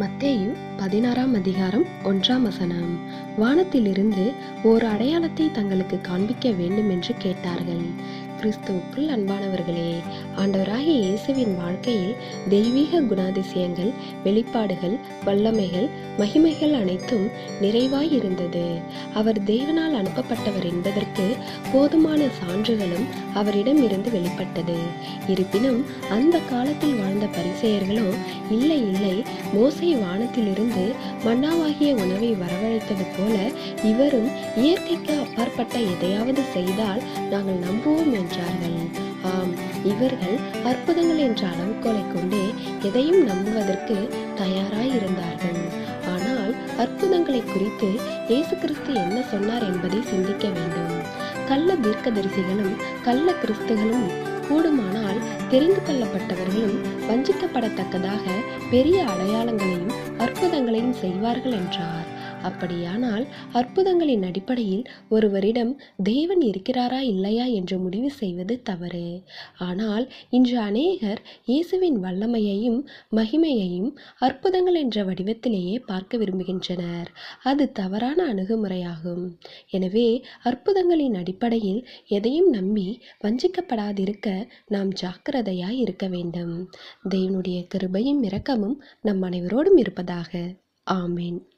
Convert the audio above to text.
மத்தேயு பதினாறாம் அதிகாரம் ஒன்றாம் வசனம். வானத்திலிருந்து ஓர் அடையாளத்தை தங்களுக்கு காண்பிக்க வேண்டும் என்று கேட்டார்கள். கிறிஸ்துவுக்குள் அன்பானவர்களே ஆண்டவராகிய இயேசுவின் வாழ்க்கையில் தெய்வீக குணாதிசயங்கள் வெளிப்பாடுகள் வல்லமைகள் மகிமைகள் அனைத்தும் நிறைவாய் இருந்தது அவர் தேவனால் அனுப்பப்பட்டவர் என்பதற்கு போதுமான சான்றுகளும் அவரிடம் இருந்து வெளிப்பட்டது. இருப்பினும் அந்த காலத்தில் வாழ்ந்த பரிசெயர்களோ இல்லை இல்லை மோசை வானத்திலிருந்து மன்னாவாகிய உணவை வரவழைத்தது போல இவரும் இயற்கைக்கு அப்பாற்பட்ட எதையாவது செய்தால் நாங்கள் நம்புவோம் என்றார்கள். ஆம் இவர்கள் அற்புதங்கள் என்ற அளவுகோலை கொண்டே எதையும் நம்புவதற்கு தயாராய் இருந்தார்கள் ஆனால் அற்புதங்களை குறித்து இயேசு கிறிஸ்து என்ன சொன்னார் என்பதை சிந்திக்க வேண்டும். கள்ள தீர்க்கதரிசிகளும் கள்ள கிறிஸ்துகளும் கூடுமானால் தெரிந்து கொள்ளப்பட்டவர்களும் வஞ்சிக்கப்படத்தக்கதாக பெரிய அடையாளங்களையும் அற்புதங்களையும் செய்வார்கள் என்றார். அப்படியானால் அற்புதங்களின் அடிப்படையில் ஒருவரிடம் தேவன் இருக்கிறாரா இல்லையா என்று முடிவு செய்வது தவறு. ஆனால் இன்று அநேகர் இயேசுவின் வல்லமையையும் மகிமையையும் அற்புதங்கள் என்ற வடிவத்திலேயே பார்க்க விரும்புகின்றனர். அது தவறான அணுகுமுறையாகும். எனவே அற்புதங்களின் அடிப்படையில் எதையும் நம்பி வஞ்சிக்கப்படாதிருக்க நாம் ஜாக்கிரதையாய் இருக்க வேண்டும். தேவனுடைய கிருபையும் இரக்கமும் நம் அனைவரோடும் இருப்பதாக. ஆமீன்.